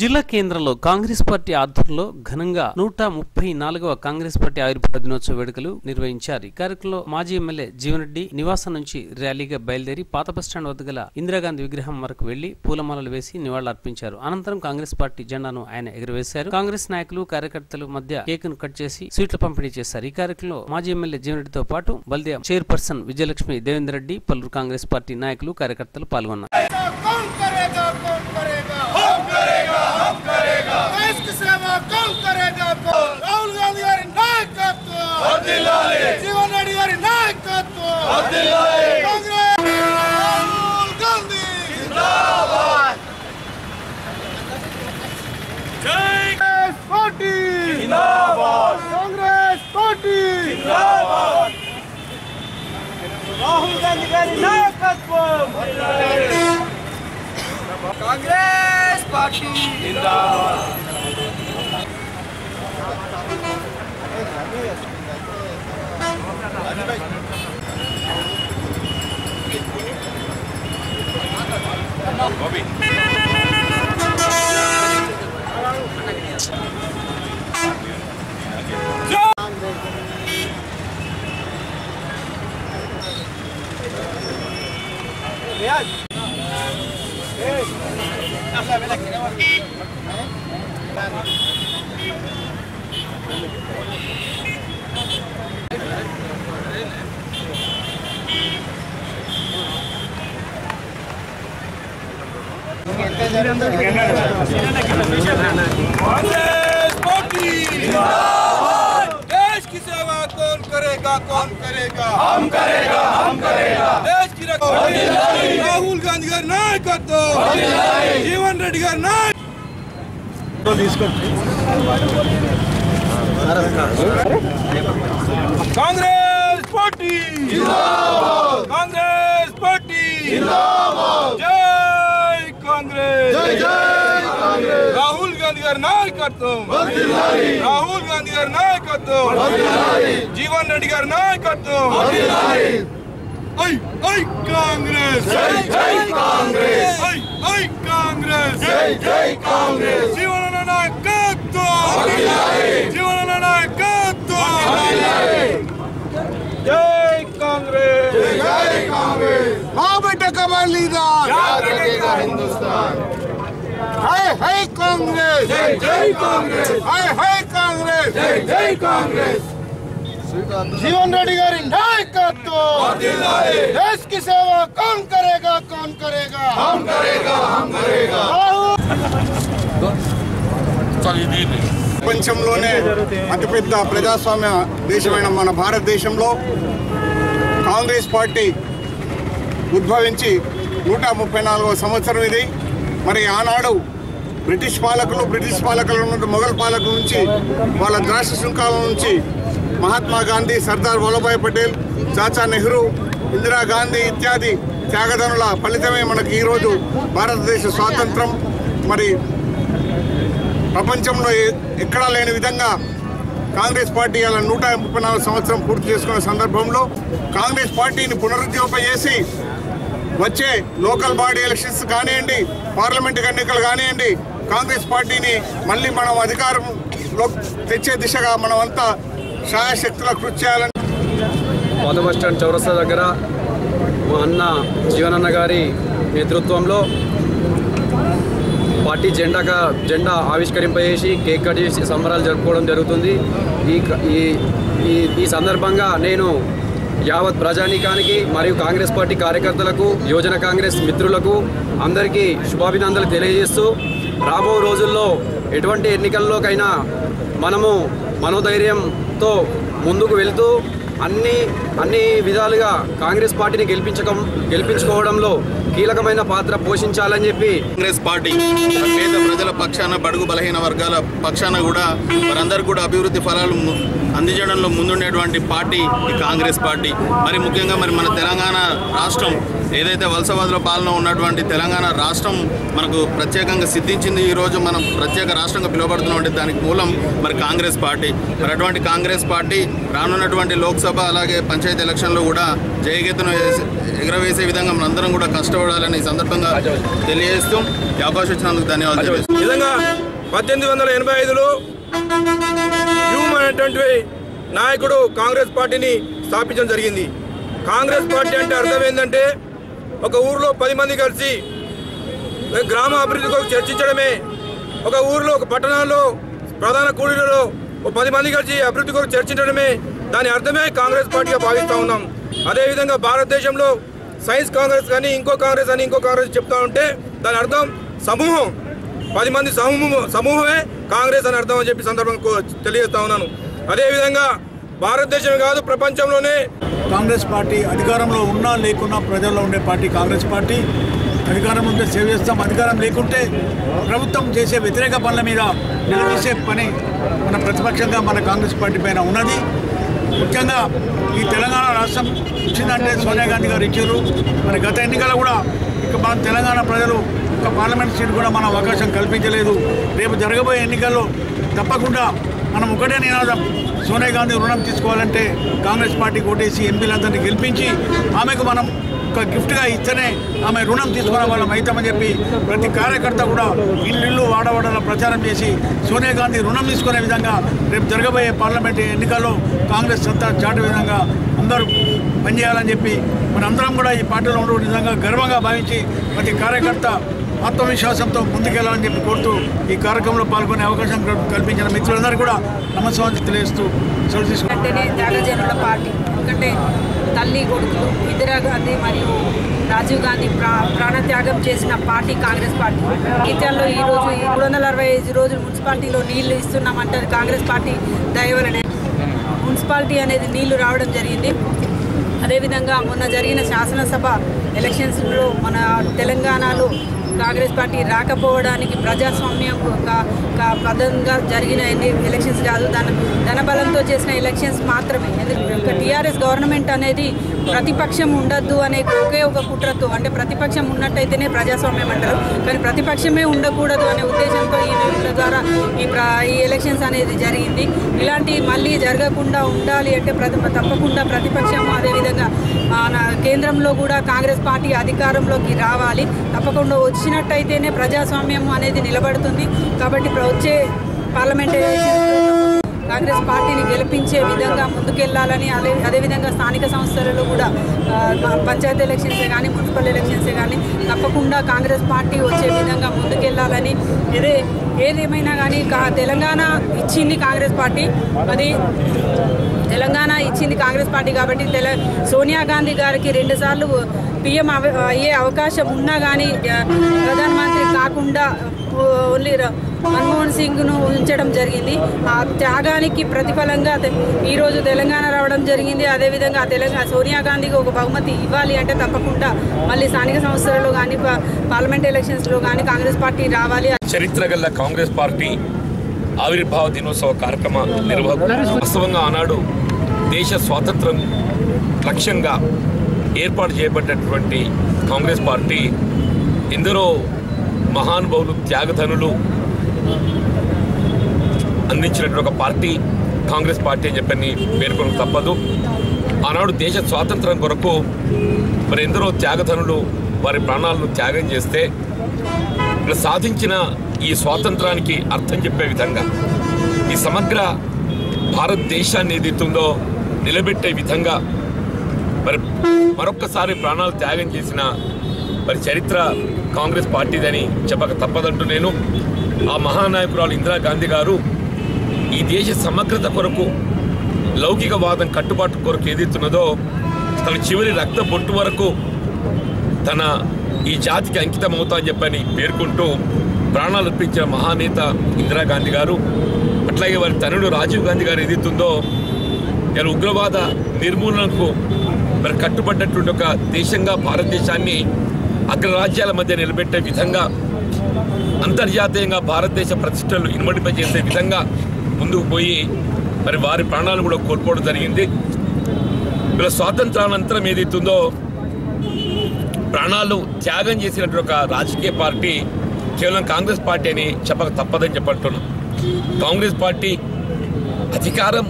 జిల్లా కేంద్రంలో కాంగ్రెస్ పార్టీ ఆధ్వర్యంలో ఘనంగా నూట ముప్పై నాలుగవ కాంగ్రెస్ పార్టీ ఆవిర్భావ దినోత్సవ వేడుకలు నిర్వహించారు. ఈ కార్యక్రమంలో మాజీ ఎమ్మెల్యే జీవన్రెడ్డి నివాసం నుంచి ర్యాలీగా బయలుదేరి పాత బస్టాండ్ వద్ద గల ఇందిరాగాంధీ విగ్రహం వరకు వెళ్ళి పూలమాలలు వేసి నివాళులర్పించారు. అనంతరం కాంగ్రెస్ పార్టీ జెండాను ఆయన ఎగురవేశారు. కాంగ్రెస్ నాయకులు కార్యకర్తలు మధ్య కేకును కట్ చేసి స్వీట్ల పంపిణీ చేశారు. ఈ కార్యక్రమంలో మాజీ ఎమ్మెల్యే జీవన్రెడ్డితో పాటు బల్దేవ్ చైర్పర్సన్ విజయలక్ష్మి దేవేందర్ రెడ్డి పలువురు కాంగ్రెస్ పార్టీ నాయకులు కార్యకర్తలు పాల్గొన్నారు. हम करेगा। देश सेवा कौन करेगा राहुल गांधी गारी नायकत्व। जीवन रेड्डी गारी नायकत्व। कांग्रेस। राहुल गांधी। कांग्रेस पार्टी। कांग्रेस पार्टी। राहुल गांधी गारी नायकत्व। कांग्रेस। గారి నాయకత్వం కాంగ్రెస్ పార్టీ देश की सेवा कौन करेगा कौन करेगा हम करेगा हम करेगा देश की राहुल गांधी जीवन रेड्डी कांग्रेस पार्टी। ರಾಹುಲ್ ಗಾಂಧಿ ಗಾರಿ ನಾಯಕತ್ವ ರಾಹುಲ್ ಗಾಂಧಿ ಗಾರಿ నాయకత్వం జీవన్ రెడ్డి గారి నాయకత్వం ఐ ఐ కాంగ్రెస్ జై జై కాంగ్రెస్ ఐ ఐ కాంగ్రెస్ జై జై కాంగ్రెస్ జీవన నాయకత్వం జీవన నాయకత్వం జై కాంగ్రెస్ జై కాంగ్రెస్ మా బిడ్డ కమల్ లీడర్ యాద్ రఖేగా హిందుస్తాన్ हाय हाय कांग्रेस जय जय कांग्रेस हाय हाय कांग्रेस जय जय कांग्रेस जीवन रेड्डी गारी नायकत्व देश की सेवा कौन करेगा कौन करेगा हम करेगा हम करेगा ప్రపంచంలోనే అతిపెద్ద ప్రజాస్వామ్య దేశమైన మన భారతదేశంలో కాంగ్రెస్ పార్టీ ఉద్భవించి నూట ముప్పై నాలుగవ సంవత్సరం ఇది మరి ఆనాడు బ్రిటిష్ పాలకులు బ్రిటిష్ పాలకుల నుండి మొఘల్ పాలకుల నుంచి వాళ్ళ ద్రాక్ష శృంఖాల నుంచి మహాత్మా గాంధీ సర్దార్ వల్లభాయ్ పటేల్ చాచా నెహ్రూ ఇందిరా గాంధీ ఇత్యాది త్యాగదనుల ఫలితమే మనకి ఈరోజు భారతదేశ స్వాతంత్రం. మరి ప్రపంచంలో ఎక్కడా లేని విధంగా కాంగ్రెస్ పార్టీ అలా నూట ముప్పై నాలుగు సంవత్సరం పూర్తి చేసుకున్న సందర్భంలో కాంగ్రెస్ పార్టీని పునరుజ్జీవింపజేసి వచ్చే లోకల్ బాడీ ఎలక్షన్స్ కానివ్వండి పార్లమెంట్ ఎన్నికలు కానివ్వండి కాంగ్రెస్ పార్టీని మళ్ళీ మనం అధికారంలో తెచ్చే దిశగా మనం అంతా శాయశక్తుల కృషి చేయాలని పాత స్టాండ్ చౌరస్తా దగ్గర మా అన్న జీవనన్న గారి నేతృత్వంలో పార్టీ జెండాగా జెండా ఆవిష్కరింపజేసి కేక్ కట్ చేసి సంబరాలు జరుపుకోవడం జరుగుతుంది. ఈ క- ఈ ఈ- ఈ సందర్భంగా నేను యావత్ ప్రజానీకానికి మరియు కాంగ్రెస్ పార్టీ కార్యకర్తలకు యువజన కాంగ్రెస్ మిత్రులకు అందరికీ శుభాభినందనలు తెలియజేస్తూ రాబో రోజుల్లో ఎటువంటి ఎన్నికల్లోకైనా మనము మనోధైర్యంతో ముందుకు వెళ్తూ అన్ని అన్ని విధాలుగా కాంగ్రెస్ పార్టీని గెలిపించక గెలిపించుకోవడంలో కీలకమైన పాత్ర పోషించాలని చెప్పి కాంగ్రెస్ పార్టీ పేద ప్రజల పక్షాన బడుగు బలహీన వర్గాల పక్షాన కూడా వారందరూ కూడా అభివృద్ధి ఫలాలు అందించడంలో ముందుండేటువంటి పార్టీ కాంగ్రెస్ పార్టీ. మరి ముఖ్యంగా మరి మన తెలంగాణ రాష్ట్రం ఏదైతే వలసవాదుల పాలన ఉన్నటువంటి తెలంగాణ రాష్ట్రం మనకు ప్రత్యేకంగా సిద్ధించింది ఈరోజు మనం ప్రత్యేక రాష్ట్రంగా పిలువబడుతున్నటువంటి దానికి మూలం మరి కాంగ్రెస్ పార్టీ. మరి అటువంటి కాంగ్రెస్ పార్టీ రానున్నటువంటి లోక్సభ అలాగే పంచాయతీ ఎలక్షన్లో కూడా జయగీతను ఎగరవేసే విధంగా మనందరం కూడా కష్టపడాలని సందర్భంగా తెలియజేస్తూ ఈ అవకాశం ఇచ్చినందుకు ధన్యవాదాలు నిజంగా పద్దెనిమిది వందల ఎనభై ఐదులో అనేటువంటి నాయకుడు కాంగ్రెస్ పార్టీని స్థాపించడం జరిగింది. కాంగ్రెస్ పార్టీ అంటే అర్థం ఏంటంటే ఒక ఊరిలో పది మంది కలిసి గ్రామ అభివృద్ధి కొరకు చర్చించడమే. ఒక ఊరిలో ఒక పట్టణాల్లో ప్రధాన కూలీలలో ఒక పది మంది కలిసి అభివృద్ధి కొరకు చర్చించడమే దాని అర్థమే కాంగ్రెస్ పార్టీగా భావిస్తూ ఉన్నాం. అదేవిధంగా భారతదేశంలో సైన్స్ కాంగ్రెస్ కానీ ఇంకో కాంగ్రెస్ అని ఇంకో కాంగ్రెస్ చెప్తా ఉంటే దాని అర్థం సమూహం. పది మంది సమూహం సమూహమే కాంగ్రెస్ అని అర్థం అని చెప్పి సందర్భంగా కో- తెలియజేస్తా ఉన్నాను. అదేవిధంగా భారతదేశమే కాదు ప్రపంచంలోనే. కాంగ్రెస్ పార్టీ అధికారంలో ఉన్నా లేకున్నా ప్రజల్లో ఉండే పార్టీ కాంగ్రెస్ పార్టీ. అధికారం ఉంటే సేవ చేస్తాం అధికారం లేకుంటే ప్రభుత్వం చేసే వ్యతిరేక పనుల మీద నిలదీసే పని మన ప్రతిపక్షంగా మన కాంగ్రెస్ పార్టీ పైన ఉన్నది. ముఖ్యంగా ఈ తెలంగాణ రాష్ట్రం ఇచ్చిందంటే సోనియా గాంధీ గారు ఇచ్చారు. మరి గత ఎన్నికల్లో కూడా ఇక మన తెలంగాణ ప్రజలు ఒక పార్లమెంట్ సీట్ కూడా మన అవకాశం కల్పించలేదు. రేపు జరగబోయే ఎన్నికల్లో తప్పకుండా మనం ఒకటే నినాదం. సోనియా గాంధీ రుణం తీసుకోవాలంటే కాంగ్రెస్ పార్టీకి ఓటేసి ఎంపీలందరినీ గెలిపించి ఆమెకు మనం ఒక గిఫ్ట్గా ఇస్తేనే ఆమె రుణం తీసుకున్న వాళ్ళం అవుతామని చెప్పి ప్రతి కార్యకర్త కూడా ఇల్లు వాడవాడలో ప్రచారం చేసి సోనియా గాంధీ రుణం తీసుకునే విధంగా రేపు జరగబోయే పార్లమెంట్ ఎన్నికల్లో కాంగ్రెస్ సత్తా చాటే విధంగా అందరూ పనిచేయాలని చెప్పి మనందరం కూడా ఈ పార్టీలో ఉండే విధంగా గర్వంగా భావించి ప్రతి కార్యకర్త ఆత్మవిశ్వాసంతో ముందుకెళ్ళాలని చెప్పి కోరుతూ ఈ కార్యక్రమంలో పాల్గొనే అవకాశం కల్- కల్పించిన మిత్రులందరూ కూడా నమస్కారం తెలియజేస్తూ సెలవు తీసుకుంటున్నాను. త్యాగజనుల పార్టీ ఎందుకంటే తల్లి కొడుకులు ఇందిరాగాంధీ మరియు రాజీవ్ గాంధీ ప్రా ప్రాణత్యాగం చేసిన పార్టీ కాంగ్రెస్ పార్టీ ఇత్యాల్లో ఈరోజు ఈ మూడు వందల అరవై ఐదు రోజులు మున్సిపాలిటీలో నీళ్ళు ఇస్తున్నామంటే కాంగ్రెస్ పార్టీ దయవలనే మున్సిపాలిటీ అనేది నీళ్ళు రావడం జరిగింది అదేవిధంగా మొన్న జరిగిన శాసనసభ ఎలక్షన్స్లో మన తెలంగాణలో కాంగ్రెస్ పార్టీ రాకపోవడానికి ప్రజాస్వామ్యం ఒక పదంగా జరిగిన ఎన్ని ఎలక్షన్స్ కాదు. దాని ధనబలంతో చేసిన ఎలక్షన్స్ మాత్రమే. ఎందుకంటే టీఆర్ఎస్ గవర్నమెంట్ అనేది ప్రతిపక్షం ఉండద్దు అనే ఒకే ఒక కుట్రతో అంటే ప్రతిపక్షం ఉన్నట్టయితేనే ప్రజాస్వామ్యం అంటారు. కానీ ప్రతిపక్షమే ఉండకూడదు అనే ఉద్దేశంతో ఈ ద్వారా ఈ ప్ర ఈ ఎలక్షన్స్ అనేది జరిగింది. ఇలాంటి మళ్ళీ జరగకుండా ఉండాలి అంటే ప్రతి తప్పకుండా ప్రతిపక్షం అదేవిధంగా మన కేంద్రంలో కూడా కాంగ్రెస్ పార్టీ అధికారంలోకి రావాలి. తప్పకుండా వచ్చినట్టయితేనే ప్రజాస్వామ్యం అనేది నిలబడుతుంది. కాబట్టి వచ్చే పార్లమెంట్ కాంగ్రెస్ పార్టీని గెలిపించే విధంగా ముందుకెళ్ళాలని అదే అదేవిధంగా స్థానిక సంస్థలలో కూడా పంచాయతీ ఎలక్షన్సే కానీ మున్సిపల్ ఎలక్షన్సే కానీ తప్పకుండా కాంగ్రెస్ పార్టీ వచ్చే విధంగా ముందుకెళ్ళాలని. ఏదే ఏదేమైనా కానీ కా- తెలంగాణ ఇచ్చింది కాంగ్రెస్ పార్టీ. అది తెలంగాణ ఇచ్చింది కాంగ్రెస్ పార్టీ కాబట్టి తెల సోనియా గాంధీ గారికి రెండుసార్లు పిఎం అవ అయ్యే అవకాశం ఉన్నా కానీ ప్రధానమంత్రి కాకుండా ఓన్లీ మన్మోహన్ సింగ్ను ఉంచడం జరిగింది. ఆ త్యాగానికి ప్రతిఫలంగా తె- ఈరోజు తెలంగాణ రావడం జరిగింది. అదేవిధంగా ఆ తెలంగాణ సోనియా గాంధీకి ఒక బహుమతి ఇవ్వాలి అంటే తప్పకుండా మళ్ళీ స్థానిక సంస్థలలో కానీ పా- పార్లమెంట్ ఎలక్షన్స్లో కానీ కాంగ్రెస్ పార్టీ రావాలి. చరిత్ర గల కాంగ్రెస్ పార్టీ ఆవిర్భావ దినోత్సవ కార్యక్రమ నిర్వాహకులు వాస్తవంగా ఆనాడు దేశ స్వాతంత్రం లక్ష్యంగా ఏర్పాటు చేయబడినటువంటి కాంగ్రెస్ పార్టీ ఎందరో మహానుభావులు త్యాగధనులు అందించినటువంటి ఒక పార్టీ కాంగ్రెస్ పార్టీ అని చెప్పని పేర్కొనక తప్పదు. ఆనాడు దేశ స్వాతంత్రం కొరకు మరి ఎందరో త్యాగధనులు వారి ప్రాణాలను త్యాగం చేస్తే సాధించిన ఈ స్వాతంత్రానికి అర్థం చెప్పే విధంగా ఈ సమగ్ర భారతదేశాన్ని ఏదైతుందో నిలబెట్టే విధంగా మరి మరొక్కసారి ప్రాణాలు త్యాగం చేసిన మరి చరిత్ర కాంగ్రెస్ పార్టీదని చెప్పక తప్పదంటూ నేను ఆ మహానాయకురాలు ఇందిరాగాంధీ గారు ఈ దేశ సమగ్రత కొరకు లౌకికవాదం కట్టుబాటు కొరకు ఏదైతున్నదో తన చివరి రక్త బొట్టు వరకు తన ఈ జాతికి అంకితం అవుతా అని చెప్పని పేర్కొంటూ ప్రాణాలు అర్పించిన మహానేత ఇందిరాగాంధీ గారు అట్లాగే వారి తనుడు రాజీవ్ గాంధీ గారు ఏదైతుందో ఇలా ఉగ్రవాద నిర్మూలనకు మరి కట్టుబడ్డటువంటి ఒక దేశంగా భారతదేశాన్ని అగ్రరాజ్యాల మధ్య నిలబెట్టే విధంగా అంతర్జాతీయంగా భారతదేశ ప్రతిష్టలు ఇనుమడింపజేసే విధంగా ముందుకు పోయి మరి వారి ప్రాణాలు కూడా కోల్పోవడం జరిగింది. ఇలా స్వాతంత్రానంతరం ఏదైతుందో ప్రాణాలు త్యాగం చేసినటువంటి ఒక రాజకీయ పార్టీ కేవలం కాంగ్రెస్ పార్టీ అని చెప్పక తప్పదని చెప్పంటున్నాం. కాంగ్రెస్ పార్టీ అధికారం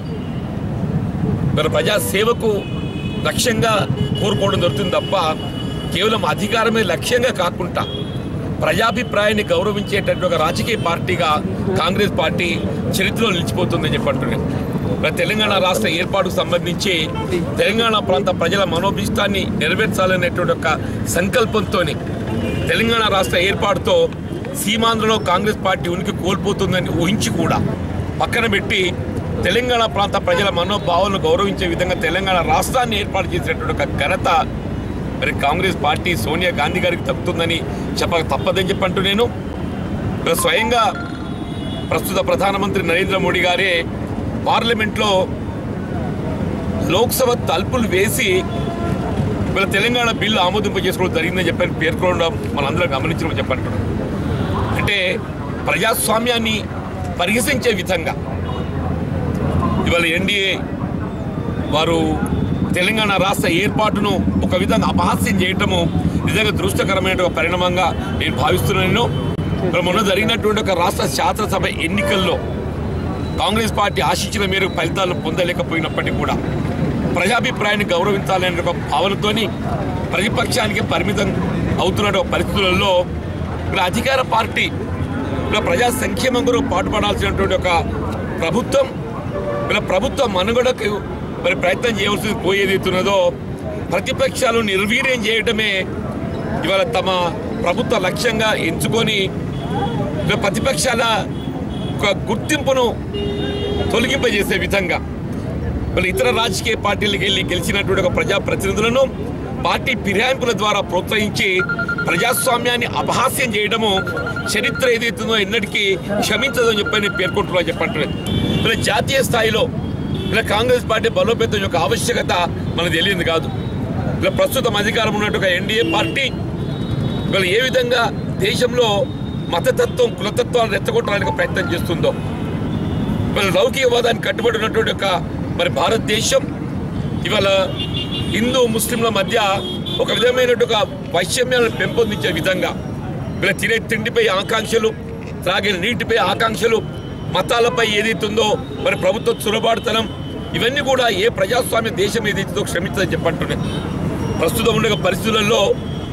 మన ప్రజాసేవకు లక్ష్యంగా కోరుకోవడం జరుగుతుంది తప్ప కేవలం అధికారమే లక్ష్యంగా కాకుండా ప్రజాభిప్రాయాన్ని గౌరవించేటటువంటి ఒక రాజకీయ పార్టీగా కాంగ్రెస్ పార్టీ చరిత్రలో నిలిచిపోతుందని చెప్పంటున్నాను మరి తెలంగాణ రాష్ట్ర ఏర్పాటుకు సంబంధించి తెలంగాణ ప్రాంత ప్రజల మనోభిష్టాన్ని నెరవేర్చాలనేటువంటి ఒక సంకల్పంతో తెలంగాణ రాష్ట్ర ఏర్పాటుతో సీమాంధ్రలో కాంగ్రెస్ పార్టీ ఉనికి కోల్పోతుందని ఊహించి కూడా పక్కన పెట్టి తెలంగాణ ప్రాంత ప్రజల మనోభావాలను గౌరవించే విధంగా తెలంగాణ రాష్ట్రాన్ని ఏర్పాటు చేసినటువంటి ఒక ఘనత మరి కాంగ్రెస్ పార్టీ సోనియా గాంధీ గారికి తప్పుతుందని చెప్పక తప్పదని చెప్పంటూ నేను. స్వయంగా ప్రస్తుత ప్రధానమంత్రి నరేంద్ర మోడీ గారే పార్లమెంట్లో లోక్సభ తలుపులు వేసి వీళ్ళ తెలంగాణ బిల్లు ఆమోదింప చేసుకోవడం జరిగిందని చెప్పని పేర్కొనడం మనందరం గమనించడం చెప్పంటున్నాం అంటే ప్రజాస్వామ్యాన్ని పరిహసించే విధంగా ఇవాళ ఎన్డీఏ వారు తెలంగాణ రాష్ట్ర ఏర్పాటును ఒక విధంగా అపహాస్యం చేయటము నిజంగా దృష్టకరమైన ఒక పరిణామంగా నేను భావిస్తున్నాను. మొన్న జరిగినటువంటి ఒక రాష్ట్ర శాసనసభ ఎన్నికల్లో కాంగ్రెస్ పార్టీ ఆశించిన మేరకు ఫలితాలను పొందలేకపోయినప్పటికీ కూడా ప్రజాభిప్రాయాన్ని గౌరవించాలనే ఒక భావనతోని ప్రతిపక్షానికి పరిమితం అవుతున్న పరిస్థితులలో ఇక్కడ అధికార పార్టీ ఇలా ప్రజా సంక్షేమం కొరకు పాటుపడాల్సినటువంటి ఒక ప్రభుత్వం ఇలా ప్రభుత్వ మనుగడకు మరి ప్రయత్నం చేయవలసి పోయేది ఉన్నదో ప్రతిపక్షాలు నిర్వీర్యం చేయడమే ఇవాళ తమ ప్రభుత్వ లక్ష్యంగా ఎంచుకొని ప్రతిపక్షాల ఒక గుర్తింపును తొలగింపజేసే విధంగా. మరి ఇతర రాజకీయ పార్టీలకు వెళ్ళి గెలిచినటువంటి ఒక ప్రజాప్రతినిధులను పార్టీ ఫిరాయింపుల ద్వారా ప్రోత్సహించి ప్రజాస్వామ్యాన్ని అపహాస్యం చేయడము చరిత్ర ఏదైతుందో ఎన్నటికీ క్షమించదని చెప్పని పేర్కొంటున్నా చెప్పట్లేదు మరి జాతీయ స్థాయిలో ఇలా కాంగ్రెస్ పార్టీ బలోపేతం యొక్క ఆవశ్యకత మనకు తెలియదు కాదు. ఇలా ప్రస్తుతం అధికారం ఉన్నట్టు ఒక ఎన్డీఏ పార్టీ ఇవాళ ఏ విధంగా దేశంలో మతతత్వం కులతత్వాన్ని రెచ్చగొట్టడానికి ప్రయత్నం చేస్తుందో ఇవాళ లౌకికవాదానికి కట్టుబడి ఉన్నటువంటి ఒక మరి భారతదేశం ఇవాళ హిందూ ముస్లింల మధ్య ఒక విధమైనటువంటి ఒక వైషమ్యాలను పెంపొందించే విధంగా వీళ్ళ తినే తిండిపై ఆకాంక్షలు త్రాగిన నీటిపై ఆకాంక్షలు మతాలపై ఏదైతుందో మరి ప్రభుత్వ చొరబాటుతనం ఇవన్నీ కూడా ఏ ప్రజాస్వామ్య దేశం ఏదైతుందో క్షమించదని చెప్పంటున్నాయి ప్రస్తుతం ఉండే పరిస్థితులలో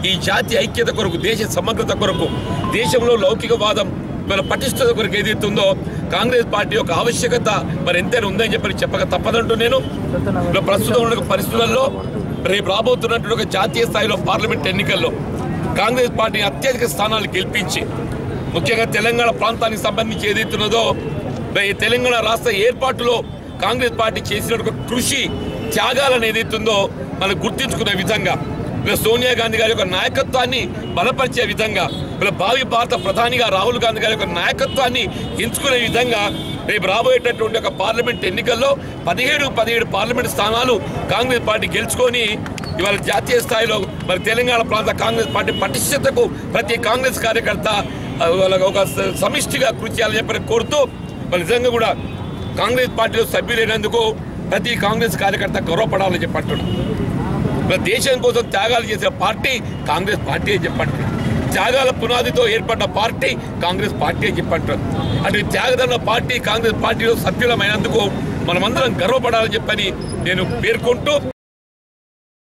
ఈ జాతి ఐక్యత కొరకు దేశ సమగ్రత కొరకు దేశంలో లౌకికవాదం మన పటిష్టత కొరకు ఏదైతుందో కాంగ్రెస్ పార్టీ యొక్క ఆవశ్యకత మరి ఎంతైనా ఉందని చెప్పి చెప్పక తప్పదంటూ నేను. ప్రస్తుతం ఉన్న పరిస్థితులలో రేపు రాబోతున్నటువంటి ఒక జాతీయ స్థాయిలో పార్లమెంట్ ఎన్నికల్లో కాంగ్రెస్ పార్టీ అత్యధిక స్థానాలు గెలిపించి ముఖ్యంగా తెలంగాణ ప్రాంతానికి సంబంధించి ఏదైతున్నదో ఈ తెలంగాణ రాష్ట్ర ఏర్పాటులో కాంగ్రెస్ పార్టీ చేసిన కృషి త్యాగాలను ఏదైతుందో మనం గుర్తించుకునే విధంగా ఇలా సోనియా గాంధీ గారి యొక్క నాయకత్వాన్ని బలపరిచే విధంగా ఇలా భావి భారత ప్రధానిగా రాహుల్ గాంధీ గారి యొక్క నాయకత్వాన్ని ఎంచుకునే విధంగా రేపు రాబోయేటటువంటి ఒక పార్లమెంట్ ఎన్నికల్లో పదిహేడు పదిహేడు పార్లమెంట్ స్థానాలు కాంగ్రెస్ పార్టీ గెలుచుకొని ఇవాళ జాతీయ స్థాయిలో మరి తెలంగాణ ప్రాంత కాంగ్రెస్ పార్టీ పటిష్టతకు ప్రతి కాంగ్రెస్ కార్యకర్త వాళ్ళ ఒక సమిష్టిగా కృషి చేయాలని చెప్పని కోరుతూ మరి నిజంగా కూడా కాంగ్రెస్ పార్టీలో సభ్యులైనందుకు ప్రతి కాంగ్రెస్ కార్యకర్త గౌరవపడాలని చెప్పంటున్నాడు మన దేశం కోసం త్యాగాలు చేసిన పార్టీ కాంగ్రెస్ పార్టీ అని చెప్పంటున్నాడు త్యాగాల పునాదితో ఏర్పడ్డ పార్టీ కాంగ్రెస్ పార్టీ అని చెప్పంటారు అటు త్యాగదన్న పార్టీ కాంగ్రెస్ పార్టీలో సభ్యులమైనందుకు మనమందరం గర్వపడాలని చెప్పని నేను పేర్కొంటూ